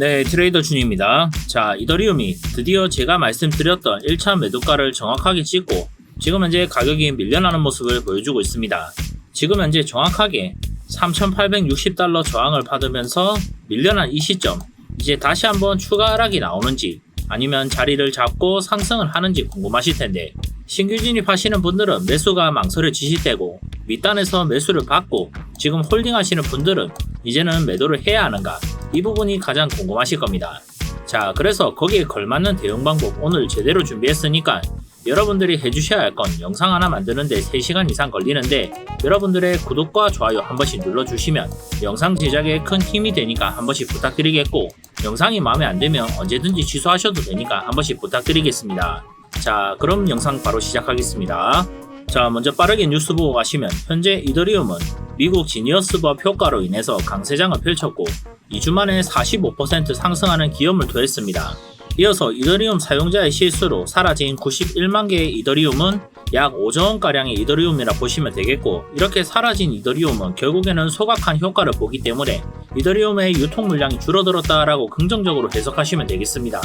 네, 트레이더 준입니다. 자, 이더리움이 드디어 제가 말씀드렸던 1차 매도가를 정확하게 찍고 지금 현재 가격이 밀려나는 모습을 보여주고 있습니다. 지금 현재 정확하게 3,860달러 저항을 받으면서 밀려난 이 시점 이제 다시 한번 추가 하락이 나오는지 아니면 자리를 잡고 상승을 하는지 궁금하실 텐데 신규 진입하시는 분들은 매수가 망설여지실 때고 밑단에서 매수를 받고 지금 홀딩하시는 분들은 이제는 매도를 해야 하는가 이 부분이 가장 궁금하실 겁니다. 자 그래서 거기에 걸맞는 대응 방법 오늘 제대로 준비했으니까 여러분들이 해주셔야 할 건 영상 하나 만드는데 3시간 이상 걸리는데 여러분들의 구독과 좋아요 한 번씩 눌러주시면 영상 제작에 큰 힘이 되니까 한 번씩 부탁드리겠고 영상이 마음에 안 들면 언제든지 취소하셔도 되니까 한 번씩 부탁드리겠습니다. 자 그럼 영상 바로 시작하겠습니다. 자 먼저 빠르게 뉴스 보고 가시면 현재 이더리움은 미국 지니어스법 효과로 인해서 강세장을 펼쳤고 2주 만에 45% 상승하는 기염을 토했습니다. 이어서 이더리움 사용자의 실수로 사라진 91만 개의 이더리움은 약 5조 원가량의 이더리움이라 보시면 되겠고 이렇게 사라진 이더리움은 결국에는 소각한 효과를 보기 때문에 이더리움의 유통 물량이 줄어들었다라고 긍정적으로 해석하시면 되겠습니다.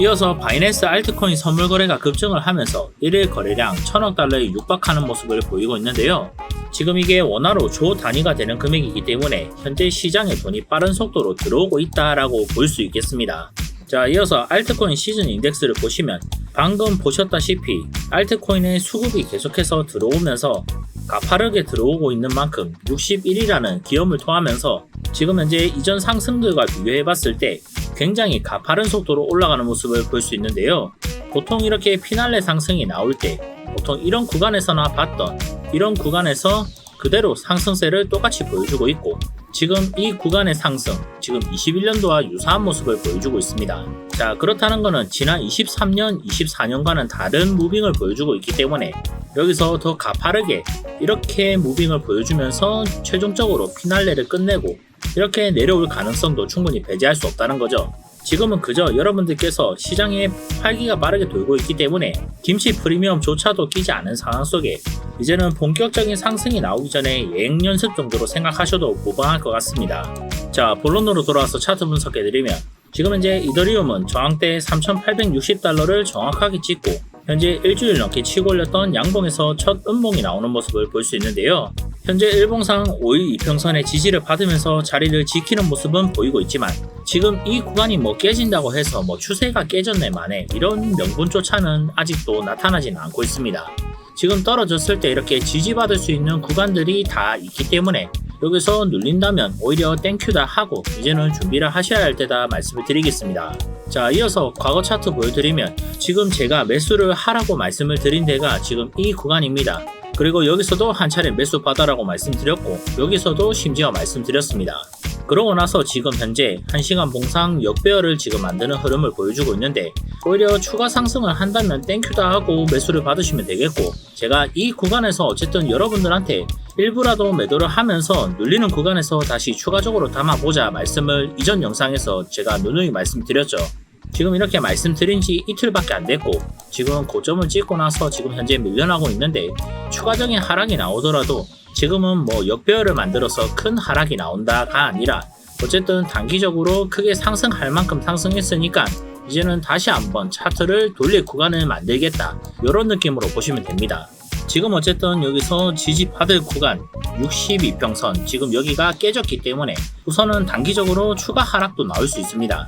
이어서 바이낸스 알트코인 선물 거래가 급증을 하면서 1일 거래량 1000억 달러에 육박하는 모습을 보이고 있는데요. 지금 이게 원화로 조 단위가 되는 금액이기 때문에 현재 시장에 돈이 빠른 속도로 들어오고 있다라고 볼 수 있겠습니다. 자, 이어서 알트코인 시즌 인덱스를 보시면 방금 보셨다시피 알트코인의 수급이 계속해서 들어오면서 가파르게 들어오고 있는 만큼 61이라는 기염을 토하면서 지금 현재 이전 상승들과 비교해 봤을 때 굉장히 가파른 속도로 올라가는 모습을 볼 수 있는데요. 보통 이렇게 피날레 상승이 나올 때 보통 이런 구간에서나 봤던 이런 구간에서 그대로 상승세를 똑같이 보여주고 있고 지금 이 구간의 상승, 지금 21년도와 유사한 모습을 보여주고 있습니다. 자, 그렇다는 것은 지난 23년, 24년과는 다른 무빙을 보여주고 있기 때문에 여기서 더 가파르게 이렇게 무빙을 보여주면서 최종적으로 피날레를 끝내고 이렇게 내려올 가능성도 충분히 배제할 수 없다는 거죠. 지금은 그저 여러분들께서 시장에 팔기가 빠르게 돌고 있기 때문에 김치 프리미엄조차도 끼지 않은 상황 속에 이제는 본격적인 상승이 나오기 전에 예행 연습 정도로 생각하셔도 무방할 것 같습니다. 자, 본론으로 돌아와서 차트 분석해드리면 지금 현재 이더리움은 저항대 3,860달러를 정확하게 찍고 현재 일주일 넘게 치고 올렸던 양봉에서 첫 음봉이 나오는 모습을 볼 수 있는데요. 현재 일봉상 5일 이평선의 지지를 받으면서 자리를 지키는 모습은 보이고 있지만 지금 이 구간이 뭐 깨진다고 해서 뭐 추세가 깨졌네 만에 이런 명분조차는 아직도 나타나지는 않고 있습니다. 지금 떨어졌을 때 이렇게 지지받을 수 있는 구간들이 다 있기 때문에 여기서 눌린다면 오히려 땡큐다 하고 이제는 준비를 하셔야 할 때다 말씀을 드리겠습니다. 자 이어서 과거 차트 보여드리면 지금 제가 매수를 하라고 말씀을 드린 데가 지금 이 구간입니다. 그리고 여기서도 한 차례 매수 받아라고 말씀드렸고 여기서도 심지어 말씀드렸습니다. 그러고 나서 지금 현재 1시간 봉상 역배열을 지금 만드는 흐름을 보여주고 있는데 오히려 추가 상승을 한다면 땡큐다 하고 매수를 받으시면 되겠고 제가 이 구간에서 어쨌든 여러분들한테 일부라도 매도를 하면서 눌리는 구간에서 다시 추가적으로 담아보자 말씀을 이전 영상에서 제가 누누이 말씀드렸죠. 지금 이렇게 말씀드린 지 이틀밖에 안 됐고 지금 고점을 찍고 나서 지금 현재 밀려나고 있는데 추가적인 하락이 나오더라도 지금은 뭐 역배열을 만들어서 큰 하락이 나온다가 아니라 어쨌든 단기적으로 크게 상승할 만큼 상승했으니까 이제는 다시 한번 차트를 돌릴 구간을 만들겠다 이런 느낌으로 보시면 됩니다. 지금 어쨌든 여기서 지지받을 구간 62평선 지금 여기가 깨졌기 때문에 우선은 단기적으로 추가 하락도 나올 수 있습니다.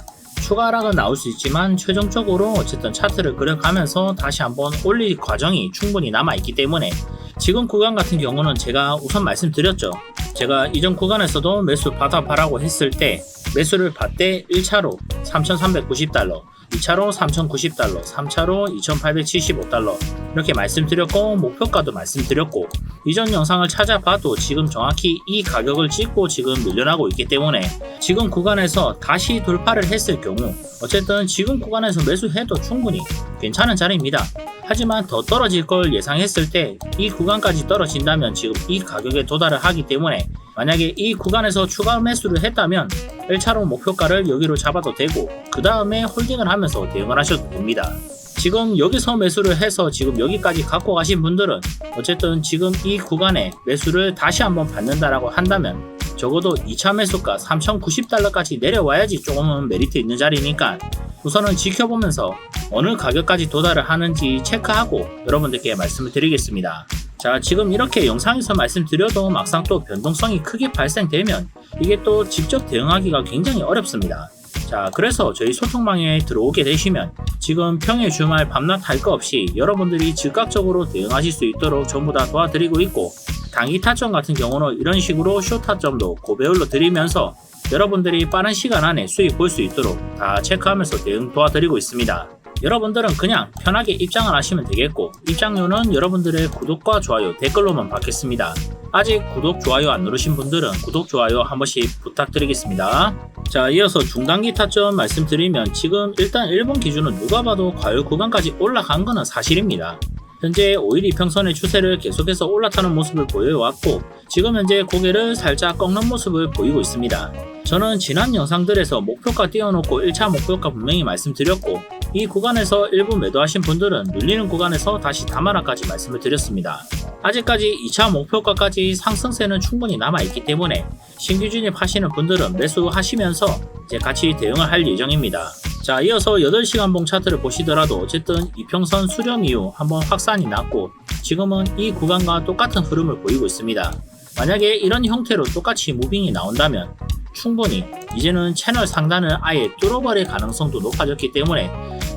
추가 하락은 나올 수 있지만 최종적으로 어쨌든 차트를 그려가면서 다시 한번 올릴 과정이 충분히 남아있기 때문에 지금 구간 같은 경우는 제가 우선 말씀드렸죠. 제가 이전 구간에서도 매수 받아봐라고 했을 때 매수를 받되 1차로 3,390달러, 2차로 3,090달러, 3차로 2,875달러 이렇게 말씀드렸고 목표가도 말씀드렸고 이전 영상을 찾아봐도 지금 정확히 이 가격을 찍고 지금 밀려나고 있기 때문에 지금 구간에서 다시 돌파를 했을 경우 어쨌든 지금 구간에서 매수해도 충분히 괜찮은 자리입니다. 하지만 더 떨어질 걸 예상했을 때 이 구간까지 떨어진다면 지금 이 가격에 도달을 하기 때문에 만약에 이 구간에서 추가 매수를 했다면 1차로 목표가를 여기로 잡아도 되고 그 다음에 홀딩을 하면서 대응을 하셔도 됩니다. 지금 여기서 매수를 해서 지금 여기까지 갖고 가신 분들은 어쨌든 지금 이 구간에 매수를 다시 한번 받는다라고 한다면 적어도 2차 매수가 3,090달러까지 내려와야지 조금은 메리트 있는 자리니까 우선은 지켜보면서 어느 가격까지 도달을 하는지 체크하고 여러분들께 말씀을 드리겠습니다. 자, 지금 이렇게 영상에서 말씀드려도 막상 또 변동성이 크게 발생되면 이게 또 직접 대응하기가 굉장히 어렵습니다. 자, 그래서 저희 소통방에 들어오게 되시면 지금 평일 주말 밤낮 할 거 없이 여러분들이 즉각적으로 대응하실 수 있도록 전부 다 도와드리고 있고 단기 타점 같은 경우는 이런 식으로 쇼 타점도 고배율로 드리면서 여러분들이 빠른 시간 안에 수익 볼 수 있도록 다 체크하면서 대응 도와드리고 있습니다. 여러분들은 그냥 편하게 입장을 하시면 되겠고 입장료는 여러분들의 구독과 좋아요 댓글로만 받겠습니다. 아직 구독, 좋아요 안 누르신 분들은 구독, 좋아요 한 번씩 부탁드리겠습니다. 자, 이어서 중단기 타점 말씀드리면 지금 일단 일본 기준은 누가 봐도 과열 구간까지 올라간 것은 사실입니다. 현재 5일 이평선의 추세를 계속해서 올라타는 모습을 보여왔고 지금 현재 고개를 살짝 꺾는 모습을 보이고 있습니다. 저는 지난 영상들에서 목표가 띄워놓고 1차 목표가 분명히 말씀드렸고 이 구간에서 일부 매도하신 분들은 눌리는 구간에서 다시 담아라까지 말씀을 드렸습니다. 아직까지 2차 목표가까지 상승세는 충분히 남아있기 때문에 신규 진입하시는 분들은 매수하시면서 이제 같이 대응을 할 예정입니다. 자, 이어서 8시간 봉 차트를 보시더라도 어쨌든 이평선 수렴 이후 한번 확산이 났고 지금은 이 구간과 똑같은 흐름을 보이고 있습니다. 만약에 이런 형태로 똑같이 무빙이 나온다면 충분히 이제는 채널 상단을 아예 뚫어버릴 가능성도 높아졌기 때문에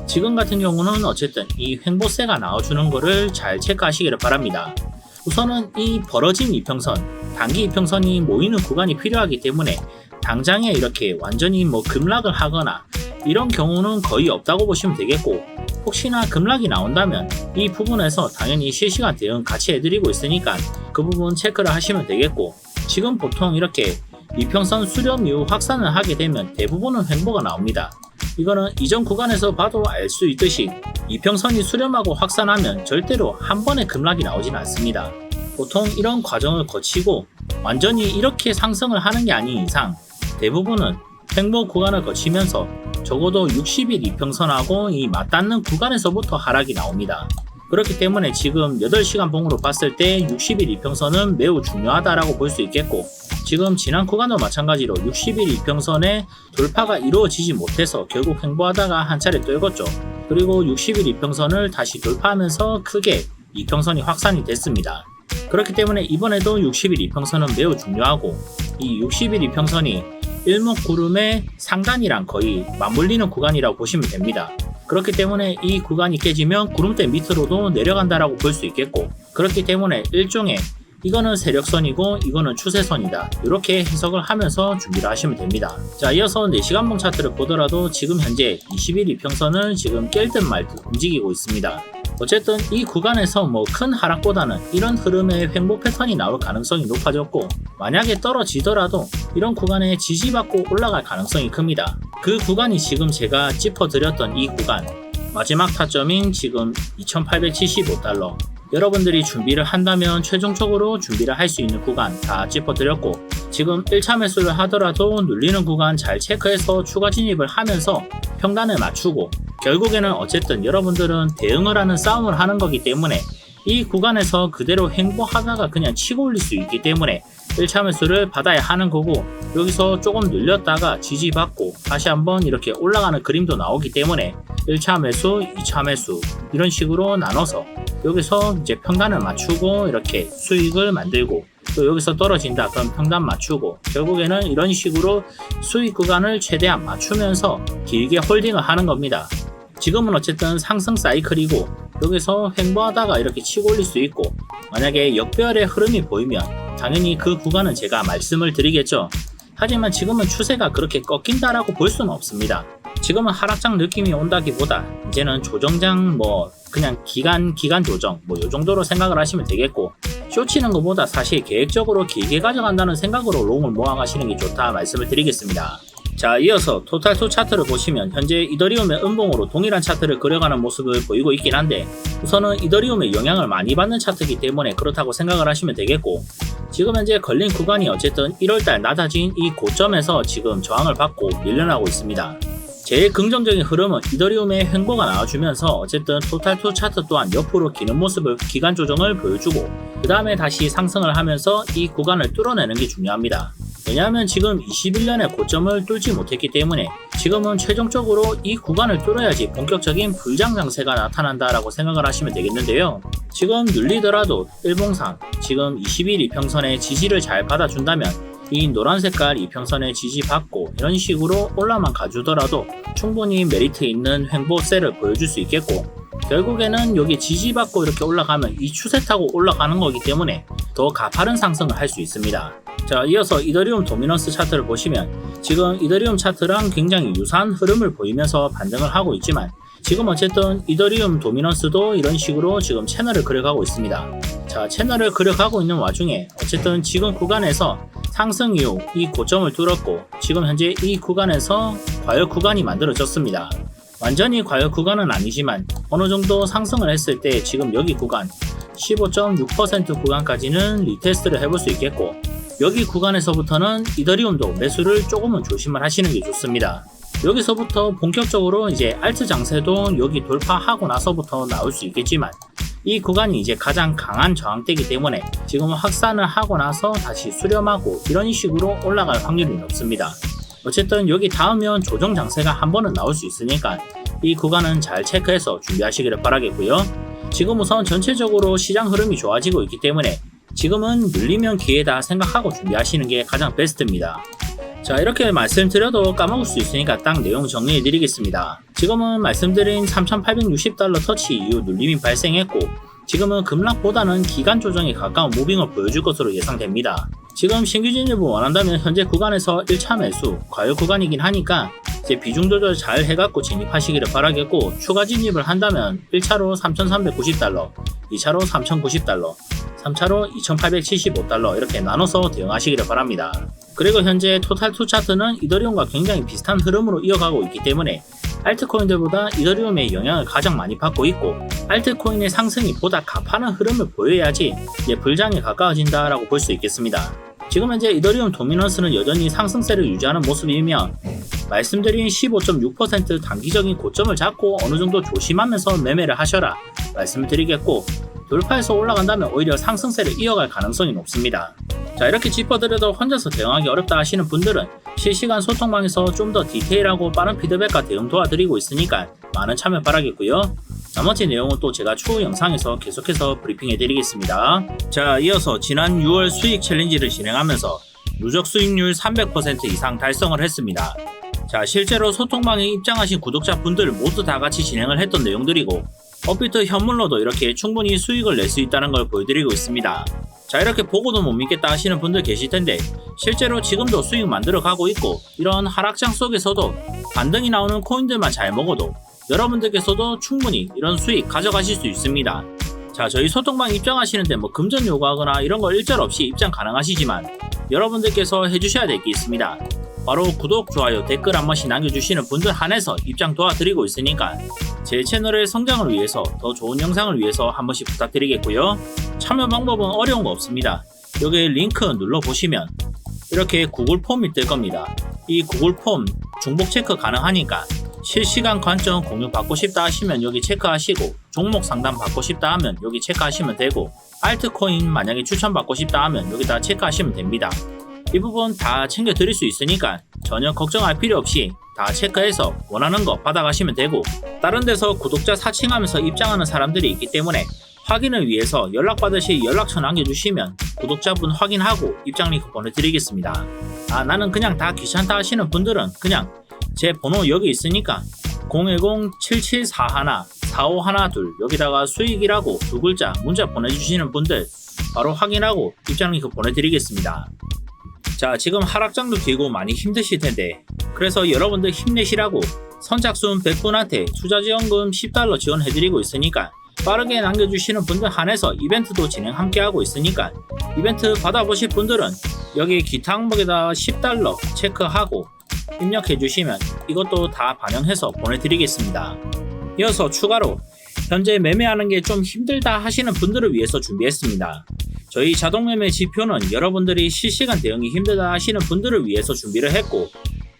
지금 같은 경우는 어쨌든 이 횡보세가 나와주는 것을 잘 체크하시기를 바랍니다. 우선은 이 벌어진 이평선, 단기 이평선이 모이는 구간이 필요하기 때문에 당장에 이렇게 완전히 뭐 급락을 하거나 이런 경우는 거의 없다고 보시면 되겠고 혹시나 급락이 나온다면 이 부분에서 당연히 실시간 대응 같이 해드리고 있으니까 그 부분 체크를 하시면 되겠고 지금 보통 이렇게 이평선 수렴 이후 확산을 하게 되면 대부분은 횡보가 나옵니다. 이거는 이전 구간에서 봐도 알 수 있듯이 이평선이 수렴하고 확산하면 절대로 한 번에 급락이 나오진 않습니다. 보통 이런 과정을 거치고 완전히 이렇게 상승을 하는 게 아닌 이상 대부분은 횡보 구간을 거치면서 적어도 60일 이평선하고 이 맞닿는 구간에서부터 하락이 나옵니다. 그렇기 때문에 지금 8시간 봉으로 봤을 때 60일 이평선은 매우 중요하다라고 볼 수 있겠고 지금 지난 구간도 마찬가지로 60일 이평선의 돌파가 이루어지지 못해서 결국 횡보하다가 한 차례 떨궜죠. 그리고 60일 이평선을 다시 돌파하면서 크게 이평선이 확산이 됐습니다. 그렇기 때문에 이번에도 60일 이평선은 매우 중요하고 이 60일 이평선이 일목구름의 상단이랑 거의 맞물리는 구간이라고 보시면 됩니다. 그렇기 때문에 이 구간이 깨지면 구름대 밑으로도 내려간다라고 볼 수 있겠고 그렇기 때문에 일종의 이거는 세력선이고 이거는 추세선이다. 이렇게 해석을 하면서 준비를 하시면 됩니다. 자 이어서 4시간봉 차트를 보더라도 지금 현재 21 이평선을 지금 깰 듯 말 듯 움직이고 있습니다 어쨌든 이 구간에서 뭐 큰 하락보다는 이런 흐름의 횡보 패턴이 나올 가능성이 높아졌고 만약에 떨어지더라도 이런 구간에 지지받고 올라갈 가능성이 큽니다. 그 구간이 지금 제가 짚어드렸던 이 구간 마지막 타점인 지금 2875달러 여러분들이 준비를 한다면 최종적으로 준비를 할 수 있는 구간 다 짚어드렸고 지금 1차 매수를 하더라도 눌리는 구간 잘 체크해서 추가 진입을 하면서 평단을 맞추고 결국에는 어쨌든 여러분들은 대응을 하는 싸움을 하는 거기 때문에 이 구간에서 그대로 행보하다가 그냥 치고 올릴 수 있기 때문에 1차 매수를 받아야 하는 거고 여기서 조금 늘렸다가 지지받고 다시 한번 이렇게 올라가는 그림도 나오기 때문에 1차 매수, 2차 매수 이런 식으로 나눠서 여기서 이제 평단을 맞추고 이렇게 수익을 만들고 또 여기서 떨어진다 그럼 평단 맞추고 결국에는 이런 식으로 수익 구간을 최대한 맞추면서 길게 홀딩을 하는 겁니다. 지금은 어쨌든 상승 사이클이고 여기서 횡보하다가 이렇게 치고 올릴 수 있고 만약에 역별의 흐름이 보이면 당연히 그 구간은 제가 말씀을 드리겠죠. 하지만 지금은 추세가 그렇게 꺾인다라고 볼 수는 없습니다. 지금은 하락장 느낌이 온다기보다 이제는 조정장 뭐 그냥 기간 기간 조정 뭐 요 정도로 생각을 하시면 되겠고 쇼치는 것보다 사실 계획적으로 길게 가져간다는 생각으로 롱을 모아가시는 게 좋다 말씀을 드리겠습니다. 자 이어서 토탈2 차트를 보시면 현재 이더리움의 음봉으로 동일한 차트를 그려가는 모습을 보이고 있긴 한데 우선은 이더리움의 영향을 많이 받는 차트이기 때문에 그렇다고 생각을 하시면 되겠고 지금 현재 걸린 구간이 어쨌든 1월달 낮아진 이 고점에서 지금 저항을 받고 밀려나고 있습니다. 제일 긍정적인 흐름은 이더리움의 횡보가 나와주면서 어쨌든 토탈2 차트 또한 옆으로 기는 모습을 기간 조정을 보여주고 그 다음에 다시 상승을 하면서 이 구간을 뚫어내는 게 중요합니다. 왜냐하면 지금 21년에 고점을 뚫지 못했기 때문에 지금은 최종적으로 이 구간을 뚫어야지 본격적인 불장 장세가 나타난다라고 생각을 하시면 되겠는데요. 지금 눌리더라도 일봉상 지금 21 이평선의 지지를 잘 받아준다면 이 노란 색깔 이평선의 지지 받고 이런 식으로 올라만 가주더라도 충분히 메리트 있는 횡보세를 보여줄 수 있겠고 결국에는 여기 지지받고 이렇게 올라가면 이 추세 타고 올라가는 거기 때문에 더 가파른 상승을 할 수 있습니다. 자, 이어서 이더리움 도미넌스 차트를 보시면 지금 이더리움 차트랑 굉장히 유사한 흐름을 보이면서 반등을 하고 있지만 지금 어쨌든 이더리움 도미넌스도 이런 식으로 지금 채널을 그려가고 있습니다. 자, 채널을 그려가고 있는 와중에 어쨌든 지금 구간에서 상승 이후 이 고점을 뚫었고 지금 현재 이 구간에서 과열 구간이 만들어졌습니다. 완전히 과열 구간은 아니지만 어느 정도 상승을 했을 때 지금 여기 구간 15.6% 구간까지는 리테스트를 해볼 수 있겠고 여기 구간에서부터는 이더리움도 매수를 조금은 조심을 하시는 게 좋습니다. 여기서부터 본격적으로 이제 알트 장세도 여기 돌파하고 나서부터 나올 수 있겠지만 이 구간이 이제 가장 강한 저항대이기 때문에 지금 확산을 하고 나서 다시 수렴하고 이런 식으로 올라갈 확률이 높습니다. 어쨌든 여기 닿으면 조정 장세가 한 번은 나올 수 있으니까 이 구간은 잘 체크해서 준비하시기를 바라겠고요. 지금 우선 전체적으로 시장 흐름이 좋아지고 있기 때문에 지금은 눌리면 기회다 생각하고 준비하시는 게 가장 베스트입니다. 자 이렇게 말씀드려도 까먹을 수 있으니까 딱 내용 정리해 드리겠습니다. 지금은 말씀드린 3860달러 터치 이후 눌림이 발생했고 지금은 급락보다는 기간 조정에 가까운 무빙을 보여줄 것으로 예상됩니다. 지금 신규 진입을 원한다면 현재 구간에서 1차 매수, 과열 구간이긴 하니까 이제 비중 조절 잘 해갖고 진입하시기를 바라겠고 추가 진입을 한다면 1차로 3,390달러, 2차로 3,090달러, 3차로 2,875달러 이렇게 나눠서 대응하시기를 바랍니다. 그리고 현재 토탈2 차트는 이더리움과 굉장히 비슷한 흐름으로 이어가고 있기 때문에 알트코인들보다 이더리움의 영향을 가장 많이 받고 있고 알트코인의 상승이 보다 가파른 흐름을 보여야지 이제 불장에 가까워진다라고 볼 수 있겠습니다. 지금 현재 이더리움 도미넌스는 여전히 상승세를 유지하는 모습이며 말씀드린 15.6% 단기적인 고점을 잡고 어느 정도 조심하면서 매매를 하셔라 말씀을 드리겠고 돌파해서 올라간다면 오히려 상승세를 이어갈 가능성이 높습니다. 자 이렇게 짚어드려도 혼자서 대응하기 어렵다 하시는 분들은 실시간 소통방에서 좀 더 디테일하고 빠른 피드백과 대응 도와드리고 있으니까 많은 참여 바라겠고요. 나머지 내용은 또 제가 추후 영상에서 계속해서 브리핑해 드리겠습니다. 자 이어서 지난 6월 수익 챌린지를 진행하면서 누적 수익률 300% 이상 달성을 했습니다. 자 실제로 소통방에 입장하신 구독자분들 모두 다 같이 진행을 했던 내용들이고 업비트 현물로도 이렇게 충분히 수익을 낼 수 있다는 걸 보여드리고 있습니다. 자 이렇게 보고도 못 믿겠다 하시는 분들 계실 텐데 실제로 지금도 수익 만들어 가고 있고 이런 하락장 속에서도 반등이 나오는 코인들만 잘 먹어도 여러분들께서도 충분히 이런 수익 가져가실 수 있습니다. 자 저희 소통방 입장하시는데 뭐 금전 요구하거나 이런 거 일절 없이 입장 가능하시지만 여러분들께서 해주셔야 될 게 있습니다. 바로 구독, 좋아요, 댓글 한 번씩 남겨주시는 분들 한해서 입장 도와드리고 있으니까 제 채널의 성장을 위해서 더 좋은 영상을 위해서 한 번씩 부탁드리겠고요. 참여 방법은 어려운 거 없습니다. 여기 링크 눌러보시면 이렇게 구글 폼이 뜰 겁니다. 이 구글 폼 중복 체크 가능하니까 실시간 관점 공유 받고 싶다 하시면 여기 체크하시고 종목 상담 받고 싶다 하면 여기 체크하시면 되고 알트코인 만약에 추천받고 싶다 하면 여기다 체크하시면 됩니다. 이 부분 다 챙겨 드릴 수 있으니까 전혀 걱정할 필요 없이 다 체크해서 원하는 거 받아가시면 되고 다른 데서 구독자 사칭하면서 입장하는 사람들이 있기 때문에 확인을 위해서 연락받으실 연락처 남겨주시면 구독자분 확인하고 입장 링크 보내드리겠습니다. 아 나는 그냥 다 귀찮다 하시는 분들은 그냥 제 번호 여기 있으니까 010-7741-4512 여기다가 수익이라고 두 글자 문자 보내주시는 분들 바로 확인하고 입장 링크 보내드리겠습니다. 자, 지금 하락장도 길고 많이 힘드실 텐데, 그래서 여러분들 힘내시라고 선착순 100분한테 투자지원금 10달러 지원해드리고 있으니까 빠르게 남겨주시는 분들 한해서 이벤트도 진행 함께 하고 있으니까 이벤트 받아보실 분들은 여기 기타 항목에다 10달러 체크하고 입력해주시면 이것도 다 반영해서 보내드리겠습니다. 이어서 추가로 현재 매매하는 게 좀 힘들다 하시는 분들을 위해서 준비했습니다. 저희 자동매매 지표는 여러분들이 실시간 대응이 힘들다 하시는 분들을 위해서 준비를 했고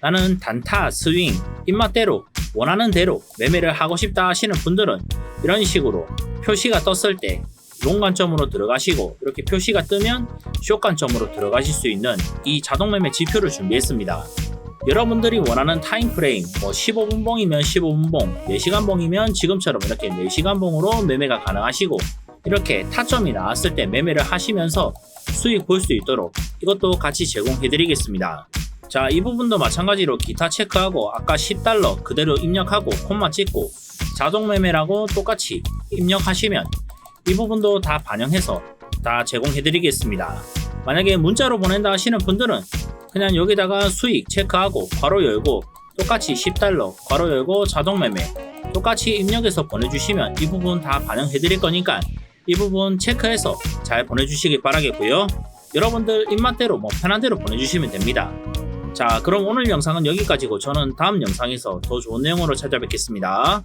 나는 단타, 스윙, 입맛대로 원하는 대로 매매를 하고 싶다 하시는 분들은 이런 식으로 표시가 떴을 때 롱 관점으로 들어가시고 이렇게 표시가 뜨면 숏 관점으로 들어가실 수 있는 이 자동 매매 지표를 준비했습니다. 여러분들이 원하는 타임 프레임 뭐 15분 봉이면 15분 봉, 4시간 봉이면 지금처럼 이렇게 4시간 봉으로 매매가 가능하시고 이렇게 타점이 나왔을 때 매매를 하시면서 수익 볼 수 있도록 이것도 같이 제공해 드리겠습니다. 자, 이 부분도 마찬가지로 기타 체크하고 아까 10달러 그대로 입력하고 콤마 찍고 자동 매매라고 똑같이 입력하시면 이 부분도 다 반영해서 다 제공해 드리겠습니다. 만약에 문자로 보낸다 하시는 분들은 그냥 여기다가 수익 체크하고 괄호 열고 똑같이 10달러 괄호 열고 자동 매매 똑같이 입력해서 보내주시면 이 부분 다 반영해 드릴 거니까 이 부분 체크해서 잘 보내주시기 바라겠고요. 여러분들 입맛대로 뭐 편한 대로 보내주시면 됩니다. 자, 그럼 오늘 영상은 여기까지고 저는 다음 영상에서 더 좋은 내용으로 찾아뵙겠습니다.